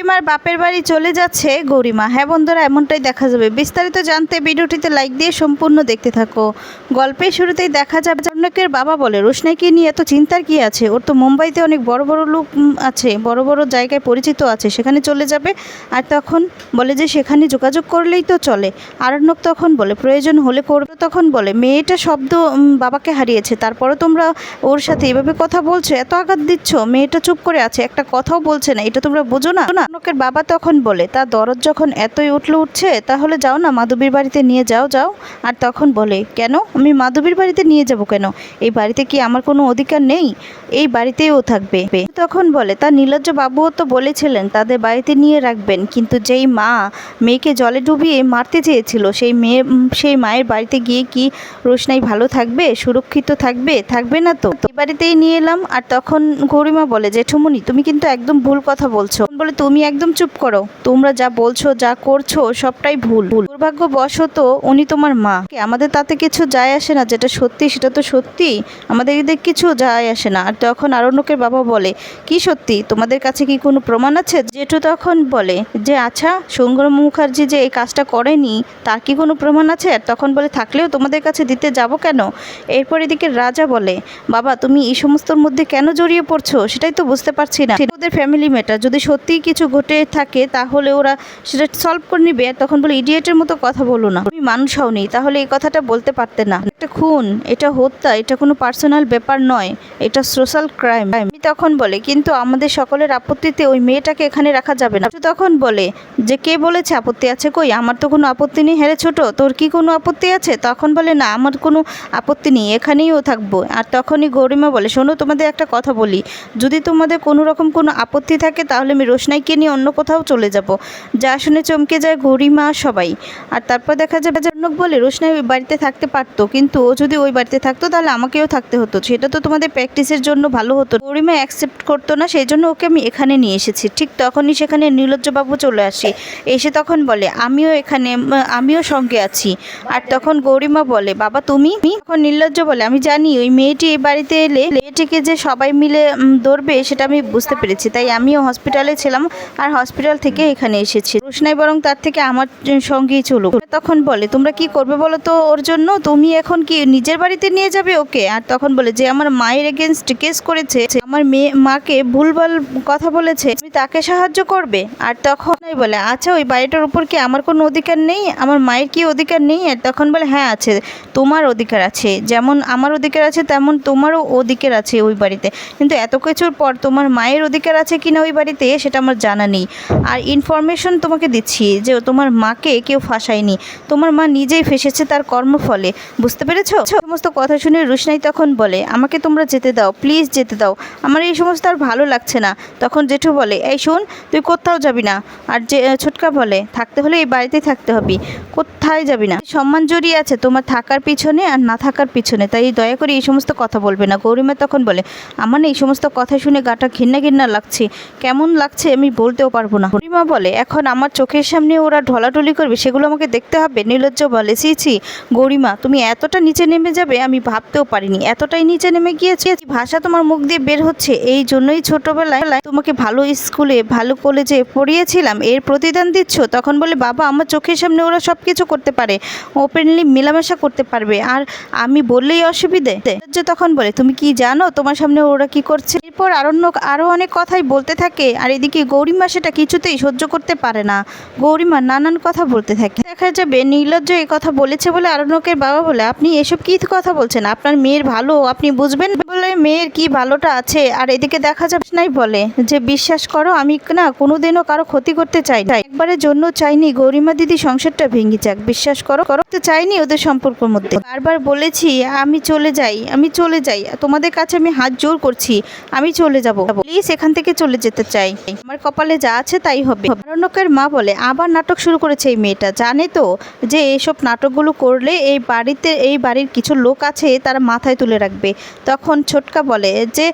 গরিমার বাপের বাড়ি চলে যাচ্ছে গৌরিমা। হ্যাঁ বন্ধুরা, এমনটাই দেখা যাবে। বিস্তারিত জানতে ভিডিওটিতে লাইক দিয়ে সম্পূর্ণ দেখতে থাকো। গল্পের শুরুতেই দেখা যাবে, জনকের বাবা বলে, রোশনাইকে নিয়ে এত চিন্তার কি আছে? ওর তো মুম্বাইতে অনেক বড় বড় লোক আছে, বড় বড় জায়গায় পরিচিত আছে, সেখানে চলে যাবে। আর তখন বলে যে, সেখানে যোগাযোগ করলেই তো চলে। আরণ্যক তখন বলে, প্রয়োজন হলে করবে তখন বলে, মেয়েটা শব্দ বাবাকে হারিয়েছে। তারপরে তোমরা ওর সাথে এভাবে কথা বলছো? এত আঘাত দিচ্ছ? মেয়েটা চুপ করে আছে, একটা কথাও বলছে না। এটা তোমরা বোঝো না না? লোকের বাবা তখন বলে তার দরদ যখন এতই উঠল উঠছে, তাহলে যাও না মাধবীর বাড়িতে নিয়ে যাও যাও। আর তখন বলে, কেন? আমি মাধবীর বাড়িতে নিয়ে যাব কেন? এই বাড়িতে কি আমার কোনো অধিকার নেই? এই বাড়িতেই ও থাকবে। তখন বলে তার নীলজ্জ বাবুও তো বলেছিলেন, তাদের বাড়িতে নিয়ে রাখবেন। কিন্তু যেই মা মেয়েকে জলে ডুবিয়ে মারতে চেয়েছিল, সেই মেয়ে, সেই মায়ের বাড়িতে গিয়ে কি রোশনাই ভালো থাকবে, সুরক্ষিত থাকবে? থাকবে না তো? এই বাড়িতেই নিয়ে এলাম। আর তখন গৌরিমা বলে জেঠুমনি তুমি কিন্তু একদম ভুল কথা বলছো। বলে, তুমি একদম চুপ করো। তোমরা যা বলছো যা করছ সবটাই ভুল ভুল। দুর্ভাগ্যবশত উনি তোমার মা। আমাদের তাতে কিছু যায় আসে না, যেটা সত্যি সেটা তো সত্যি। আমাদের এদের কিছু যায় আসে না। আর তখন আরণ্যকের বাবা বলে, কি সত্যি? তোমাদের কাছে কি কোনো প্রমাণ আছে? জেঠু তখন বলে, যে আচ্ছা সংগ্রাম মুখার্জি যে এই কাজটা করেনি, তার কি কোনো প্রমাণ আছে? আর তখন বলে, থাকলেও তোমাদের কাছে দিতে যাব কেন? এরপর এদিকে রাজা বলে, বাবা, তুমি এই সমস্তর মধ্যে কেন জড়িয়ে পড়ছো? সেটাই তো বুঝতে পারছি না। ওদের ফ্যামিলি ম্যাটার যদি সত্যিই কিছু ঘটে থাকে, তাহলে ওরা সেটা সলভ করে নিবে। আর তখন বলে ইডিয়েটের মতো কথা বলো না। তুমি মানুষ হওনি তাহলে এই কথাটা বলতে পারতে না। এটা খুন, এটা হত্যা, এটা কোনো পার্সোনাল ব্যাপার নয়, এটা সোশ্যাল ক্রাইম। আমি তখন বলে, কিন্তু আমাদের সকলের আপত্তিতে ওই মেয়েটাকে এখানে রাখা যাবে না। তখন বলে, যে কে বলেছে আপত্তি আছে কই? আমার তো কোনো আপত্তি নেই হ্যাঁ ছোট, তোর কি কোনো আপত্তি আছে? তখন বলে, না, আমার কোনো আপত্তি নেই, এখানেই ও থাকব। আর তখনই গৌরিমা বলে, শোনো, তোমাদের একটা কথা বলি, যদি তোমাদের কোনো রকম কোনো আপত্তি থাকে, তাহলে আমি রোশনাইকে নিয়ে অন্য কোথাও চলে যাব। যা শুনে চমকে যায় গৌরিমা সবাই। আর তারপর দেখা যাবে অর্ণব বলে, রোশনাই ওই বাড়িতে থাকতে পারতো, কিন্তু ও যদি ওই বাড়িতে থাকতো, তাহলে আমাকেও থাকতে হতো। সেটা তো তোমাদের প্র্যাকটিসের জন্য ভালো হতো। গরিমা অ্যাকসেপ্ট করতো না, সেই জন্য ওকে আমি এখানে নিয়ে এসেছি। ঠিক তখনই সেখানে নীলজ্জবাবু চলে আসে। এসে তখন বলে, আমিও এখানে আমিও সঙ্গে আছি। আর তখন গৌরিমা বলে, বাবা, তুমি? তখন নীলজ্জ বলে, আমি জানি, ওই মেয়েটি এই বাড়িতে এলে, মেয়েটিকে যে সবাই মিলে ধরবে, সেটা আমি বুঝতে পেরেছি। তাই আমিও হসপিটালে ছিলাম আর হসপিটাল থেকে এখানে এসেছি। রোশনাই বরং তার থেকে আমার সঙ্গেই চলুক। তখন বলে, তোমরা কি করবে বলো তো ওর জন্য? তুমি এখন কি নিজের বাড়িতে নিয়ে যাবে ওকে? আর তখন বলে, যে আমার মায়ের এগেনস্ট কেস করেছে আমার মেয়ে, মাকে ভুলভাল কথা বলেছে, তুমি তাকে সাহায্য করবে? আর তখন বলে আচ্ছা ওই বাড়িটার উপর কি আমার কোনো অধিকার নেই? আমার মায়ের কি অধিকার নেই? আর তখন বলে হ্যাঁ আছে, তোমার অধিকার আছে। যেমন আমার অধিকার আছে, তেমন তোমারও অধিকার আছে ওই বাড়িতে। কিন্তু এত কিছুর পর তোমার মায়ের অধিকার আছে কি না ওই বাড়িতে, সেটা আমার জানা নেই। আর ইনফরমেশন তোমাকে দিচ্ছি, যে তোমার মাকে কেউ ফাঁসায়নি। তোমার মা নিজেই ফেসেছে তার কর্মফলে। বুঝতে পেরেছ? সমস্ত কথা শুনে রুশনাই তখন বলে, আমাকে তোমরা যেতে দাও, প্লিজ যেতে দাও। আমার এই সমস্ত আর ভালো লাগছে না। তখন জেঠু বলে, এই শোন, তুই কোথাও যাবি না। আর যে ছোটকা বলে, থাকতে হলে এই বাড়িতেই থাকতে হবে। কোথায় যাবি না? সম্মান জড়িয়ে আছে তোমার থাকার পিছনে আর না থাকার পিছনে, তাই দয়া করে এই সমস্ত কথা বলবে না। গৌরিমা তখন বলে, আমার এই সমস্ত কথা শুনে গাটা ঘিন্না ঘিন্না লাগছে। কেমন লাগছে আমি বলতেও পারব না। গৌরিমা বলে, এখন আমার চোখের সামনে ওরা ঢলাঢলি করবে, সেগুলো আমাকে দেখতে হবে, নীলজ্জ বলে, ছি ছি, গৌরিমা, তুমি এতটা নিচে নেমে যাবে আমি ভাবতেও পারিনি। এতটাই নিচে নেমে গিয়েছে ভাষা তোমার মুখ দিয়ে বের হচ্ছে। এই জন্যই ছোটবেলায় তোমাকে ভালো স্কুলে, ভালো কলেজে পড়িয়েছিলাম। এর প্রতিদান দিচ্ছ? তখন বলে, বাবা, আমার চোখের সামনে ওরা সব কিছু করতে পারে। ওপেনলি মেলামেশা করতে পারবে। আর আমি বললেই অসুবিধে? যে তখন বলে, তুমি কি জানো তোমার সামনে ওরা কি করছে? এরপর আরণ্যক আরও অনেক কথাই বলতে থাকে। আর এদিকে গৌরিমা সেটা কিছুতেই সহ্য করতে পারে না। গৌরিমা নানান কথা বলতে থাকে। দেখা যাবে নীলজ্জ এই কথা বলেছে বলে আরণ্যকের বাবা বলে, আপনি এসব কি কথা বলছেন? আপনার মেয়ের ভালো, আপনি বুঝবেন? বলে, মেয়ের কি ভালোটা আছে? আর এদিকে দেখা যাবে নাই? বলে, যে বিশ্বাস করো, আমি না কোনোদিনও কারও ক্ষতি করতে চাই না একবারের জন্য চাইনি, গৌরিমা দিদি সংসারটা ভেঙে যাক। বিশ্বাস করো, করতে চাইনি ওদের সম্পর্কের মধ্যে। বারবার বলেছি, আমি চলে যাই, আমি চলে যাই। তোমাদের কাছে আমি হাত জোর করছি, আমি চলে যাব। প্লিজ এখান থেকে চলে যেতে চাই। আমার কপালে যা আছে তাই হবে। অরণ্যকের মা বলে, আবার নাটক শুরু করেছে এই মেয়েটা, জানে তো যে এসব এইসব নাটকগুলো করলে এই বাড়িতে, এই বাড়ির কিছু লোক আছে, তারা মাথায় তুলে রাখবে। তখন ছোটকা বলে যে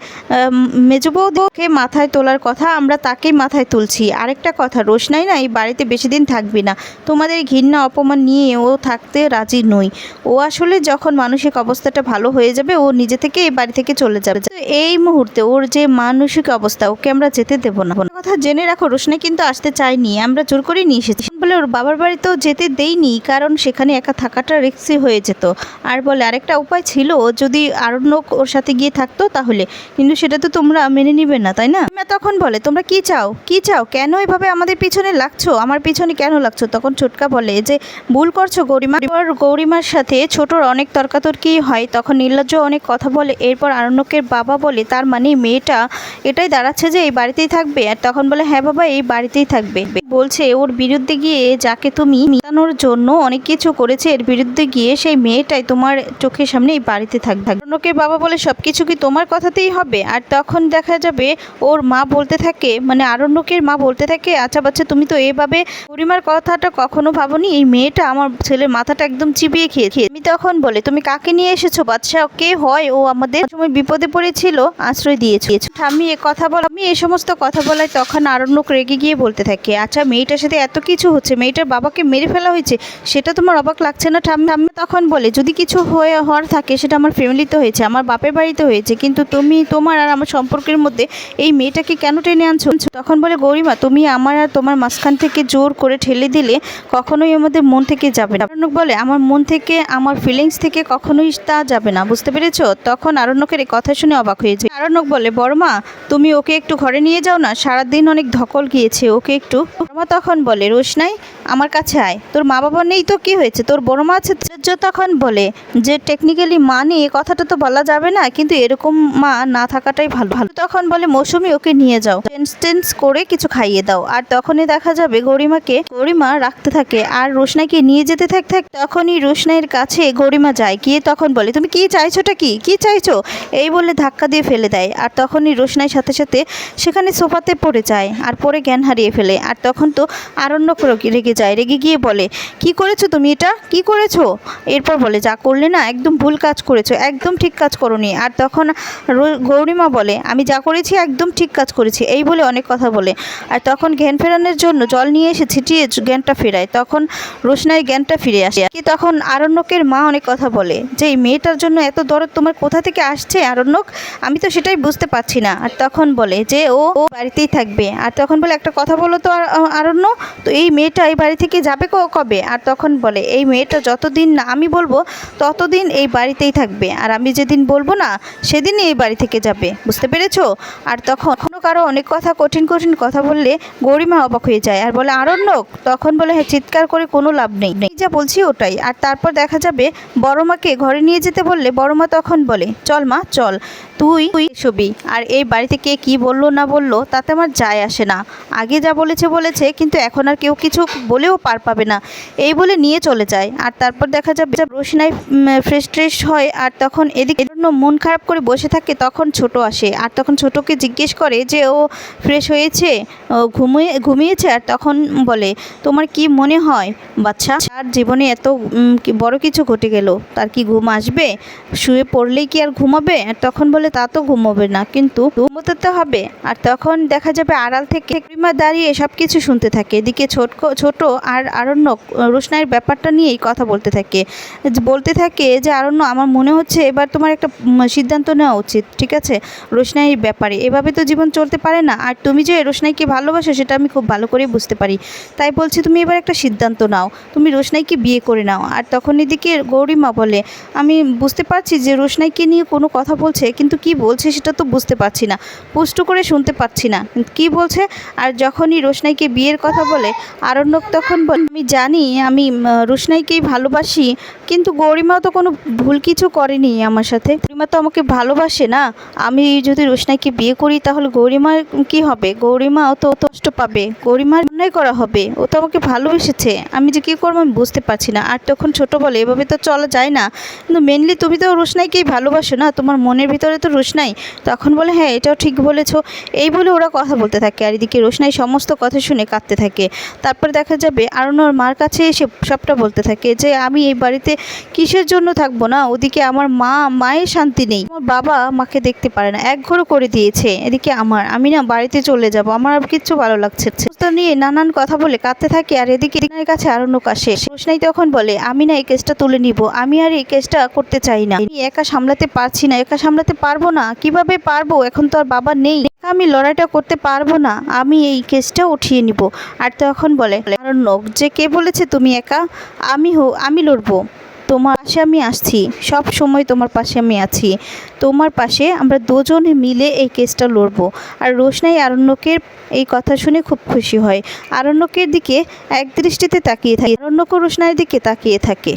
মেজবৌদকে মাথায় তোলার কথা আমরা তাকেই মাথায় তুলছি। আরেকটা কথা রোশনাই না এই বাড়িতে বেশি দিন থাকবি না। তোমাদের ঘৃণা, অপমান নিয়ে ও থাকতে রাজি নই। ও আসলে যখন মানসিক অবস্থাটা ভালো হয়ে যাবে, ও নিজে থেকে এই বাড়ি থেকে চলে যাবে। এই মুহূর্তে ওর যে মানসিক অবস্থা, ওকে আমরা যেতে দেবো না। কথা জেনে রাখো, রোশনাই কিন্তু আসতে চায়নি। আমরা জোর করে নিয়ে এসেছি। বলে ওর বাবার বাড়িতেও যেতে দেইনি, কারণ সেখানে একা থাকাটা রিক্সি হয়ে যেত। আর বলে, আরেকটা উপায় ছিল যদি আরণ্যক ওর সাথে গিয়ে থাকতো তাহলে। কিন্তু সেটা তো তোমরা মেনে নিবে না, তাই না? তখন বলে, তোমরা কি চাও? কি চাও? কেন এভাবে আমাদের পিছনে লাগছো? আমার পিছনে কেন লাগছো? তখন ছোটকা বলে যে ভুল করছ গৌরিমা গৌরিমার সাথে ছোটর অনেক তর্কাতর্কি হয়। তখন নির্লজ্জ অনেক কথা বলে, এরপর আরণ্যকের বাবা বলে, তার মানে মেয়েটা এটাই দাঁড়াচ্ছে যে এই বাড়িতেই থাকবে? আর তখন বলে হ্যাঁ বাবা, এই বাড়িতেই থাকবে। বলছে, ওর বিরুদ্ধে গিয়ে যাকে তুমি মিটানোর জন্য অনেক কিছু করেছে, এর বিরুদ্ধে গিয়ে সেই মেয়েটাই তোমার চোখের সামনে এই বাড়িতে থাকবে আরণ্যকের বাবা বলে সব কিছু কি তোমার কথাতেই হবে? আর তখন দেখা যাবে ওর মা বলতে থাকে মানে আরণ্যকের মা বলতে থাকে আচ্ছা বাচ্চা, তুমি তো এভাবে পরিমার কথাটা কখনো ভাবনি? এই মেয়েটা আমার ছেলের মাথাটা একদম চিবিয়ে খেয়েছে আমি তখন বলে, তুমি কাকে নিয়ে এসেছ? বাচ্চা কে হয়? ও আমাদের সময় বিপদে পড়েছিল, আশ্রয় দিয়েছে আমি এ কথা বল আমি এই সমস্ত কথা বলাই তখন আরণ্যক রেগে গিয়ে বলতে থাকে আচ্ছা মেয়েটার সাথে এত কিছু হচ্ছে, মেয়েটার বাবাকে মেরে ফেলা হয়েছে, সেটা তোমার অবাক লাগছে না? ঠাম্মি ঠাম্মি তখন বলে, যদি কিছু হয়ে, হওয়ার থাকে, সেটা আমার ফ্যামিলিতে হয়েছে, আমার বাপের বাড়িতে হয়েছে, কিন্তু তুমি, তোমার আর আমার সম্পর্কের মধ্যে এই মেয়েটাকে কেন টেনে আনছো? তখন বলে, গৌরিমা, তুমি আমার আর তোমার মাঝখান থেকে জোর করে ঠেলে দিলে কখনোই আমাদের মন থেকে যাবে না। আরণ্যক বলে, আমার মন থেকে, আমার ফিলিংস থেকে কখনোই তা যাবে না, বুঝতে পেরেছ? তখন আরণ্যকের এই কথা শুনে অবাক হয়েছে আরণ্যক বলে, বড়মা, তুমি ওকে একটু ঘরে নিয়ে যাও না, সারাদিন অনেক ধকল গিয়েছে, ওকে একটু বড়মা তখন বলে রোশনাই আমার কাছে আয়। তোর মা বাবা নেই তো কি হয়েছে? তোর বড় মা আছে তখন বলে যে টেকনিক্যালি মা নেই, এ কথাটা তো বলা যাবে না, কিন্তু এরকম মা না থাকাটাই ভালো। ভালো তখন বলে, মৌসুমি, ওকে নিয়ে যাও। টেন্স করে কিছু খাইয়ে দাও। আর তখনই দেখা যাবে গরিমাকে, গরিমা রাখতে থাকে আর রোশনাইকে নিয়ে যেতে থাক থাক, তখনই রোশনাইয়ের কাছে গরিমা যায়। গিয়ে তখন বলে, তুমি কি চাইছোটা কি? কি চাইছো? এই বলে ধাক্কা দিয়ে ফেলে দেয়। আর তখনই রোশনাইয়ের সাথে সাথে সেখানে সোফাতে পড়ে যায় আর পরে জ্ঞান হারিয়ে ফেলে। আর তখন তো আরণ্যক রেগে যায় রেগে গিয়ে বলে, কি করেছ তুমি এটা? কি করেছ? এরপর বলে, যা করলে না একদম ভুল কাজ করেছ, একদম ঠিক কাজ করনি। আর তখন গৌরিমা বলে, আমি যা করেছি একদম ঠিক কাজ করেছি। এই বলে অনেক কথা বলে। আর তখন জ্ঞান ফেরানোর জন্য জল নিয়ে এসে ছিটিয়ে জ্ঞানটা ফেরায়। তখন রোশনাই জ্ঞানটা ফিরে আসে। কি তখন আরণ্যকের মা অনেক কথা বলে, যে, এই মেয়েটার জন্য এত দরদ তোমার কোথা থেকে আসছে আরণ্যক? আমি তো সেটাই বুঝতে পারছি না। আর তখন বলে, যে, ও বাড়িতেই থাকবে। আর তখন বলে, একটা কথা বলো তো আর- আরণ্য, তো এই মেয়েটা এই বাড়ি থেকে যাবে কবে? আর তখন বলে, এই মেয়েটা যতদিন না, আমি বলব ততদিন এই বাড়িতেই থাকবে। আর আমি যেদিন বলব না, সেদিনই এই বাড়ি থেকে যাবে। বুঝতে পেরেছ? আর তখন কখনো কারও অনেক কথা কঠিন কঠিন কথা বললে গরিমা অবাক হয়ে যায়। আর বলে, আরণ্যক? তখন বলে হ্যাঁ চিৎকার করে কোনো লাভ নেই। যা বলছি ওটাই। আর তারপর দেখা যাবে বড় মাকে ঘরে নিয়ে যেতে বললে বড় মা তখন বলে, চল মা, চল। তুই তুই ছবি আর এই বাড়িতে কে কী বলল না বলল, তাতে আমার যায় আসে না। আগে যা বলেছে বলেছে, কিন্তু এখন আর কেউ কিছু বলেও পার পাবে না। এই বলে নিয়ে চলে যায়। আর তারপর দেখা যাবে রোশনাই ফ্রেশ ট্রেশ হয় আর তখন এদিকে জন্য মন খারাপ করে বসে থাকে তখন ছোট আসে। আর তখন ছোটকে জিজ্ঞেস করে যে, ও ফ্রেশ হয়েছে? ও ঘুমিয়ে, ঘুমিয়েছে? আর তখন বলে, তোমার কি মনে হয়, বাচ্চা? তার জীবনে এত বড় কিছু ঘটে গেল। তার কি ঘুম আসবে? শুয়ে পড়লেই কি আর ঘুমাবে? আর তখন বলে, তা তো ঘুমোবে না, কিন্তু ঘুমোতে তো হবে। আর তখন দেখা যাবে আড়াল থেকে দাঁড়িয়ে সব কিছু শুনতে থাকে। এদিকে ছোট ছোট আর আরণ্যক রোশনাইয়ের ব্যাপারটা নিয়েই কথা বলতে থাকে। বলতে থাকে যে, আরণ্য, আমার মনে হচ্ছে এবার তোমার একটা সিদ্ধান্ত নেওয়া উচিত, ঠিক আছে? রোশনাইয়ের ব্যাপারে। এভাবে তো জীবন চলতে পারে না। আর তুমি যে রোশনাইকে ভালোবাসো, সেটা আমি খুব ভালো করে বুঝতে পারি। তাই বলছি, তুমি এবার একটা সিদ্ধান্ত নাও। তুমি রোশনাইকে বিয়ে করে নাও। আর তখন এদিকে গৌরীমা বলে, আমি বুঝতে পারছি যে, রোশনাইকে নিয়ে কোনো কথা বলছে, কিন্তু কি বলছে সেটা তো বুঝতে পারছি না। পুষ্ট করে শুনতে পাচ্ছি না। কি বলছে? আর যখনই রোশনাইকে বিয়ের কথা বলে, আরণ্যক তখন বলে আমি জানি, আমি রোশনাইকেই ভালোবাসি, কিন্তু গৌরীমা তো কোনো ভুল কিছু করেনি আমার সাথে। গৌরীমা তো আমাকে ভালোবাসে না। আমি যদি রোশনাইকে বিয়ে করি, তাহলে গৌরীমার কি হবে? গৌরীমাও তো কষ্ট পাবে। গৌরিমার অন্যায় করা হবে। ও তো আমাকে ভালোবেসেছে। আমি যে কী করব আমি বুঝতে পারছি না। আর তখন ছোট বলে, এভাবে তো চলা যায় না। কিন্তু মেনলি তুমি তো রোশনাইকেই ভালোবাসো না। তোমার মনের ভিতরে তো রোশনাই। তখন বলে হ্যাঁ এটাও ঠিক বলেছ। এই বলে ওরা কথা বলতে থাকে। আর এদিকে রোশনাই সমস্ত কথা শুনে কাঁদতে থাকে। তারপরে দেখা যাবে আরণ্যর মার কাছে এসে সবটা বলতে থাকে যে, আমি এই বাড়িতে কিসের জন্য থাকব না? ওদিকে আমার মা, মায়ের শান্তি নেই। আমার বাবা মাকে দেখতে পারে না। এক ঘর করে দিয়েছে। এদিকে আমার। আমি না বাড়িতে চলে যাব। আমার আর কিচ্ছু ভালো লাগছে নিয়ে নানান কথা বলে কাঁদতে থাকে আর এদিকে রিনার কাছে আরণ্যক আসে রোশনাই তখন বলে, আমি না এই কেসটা তুলে নিব। আমি আর এই কেসটা করতে চাই না। আমি একা সামলাতে পারছি না। একা সামলাতে পারব না। কীভাবে পারব? এখন তো আর বাবা নেই। আমি লড়াইটা করতে পারব না। আমি এই কেসটা উঠিয়ে নিব। আর তখন বলে আরণ্যক যে কে বলেছে তুমি একা? আমি হো আমি লড়বো। তোমার পাশে আমি আসছি, সব সময় তোমার পাশে আমি আছি। তোমার পাশে আমরা দুজনে মিলে এই কেসটা লড়বো। আর রোশনাই আরণ্যকের এই কথা শুনে খুব খুশি হয়। আরণ্যকের দিকে এক দৃষ্টিতে তাকিয়ে থাকে আরণ্যক রোশনাইয়ের দিকে তাকিয়ে থাকে।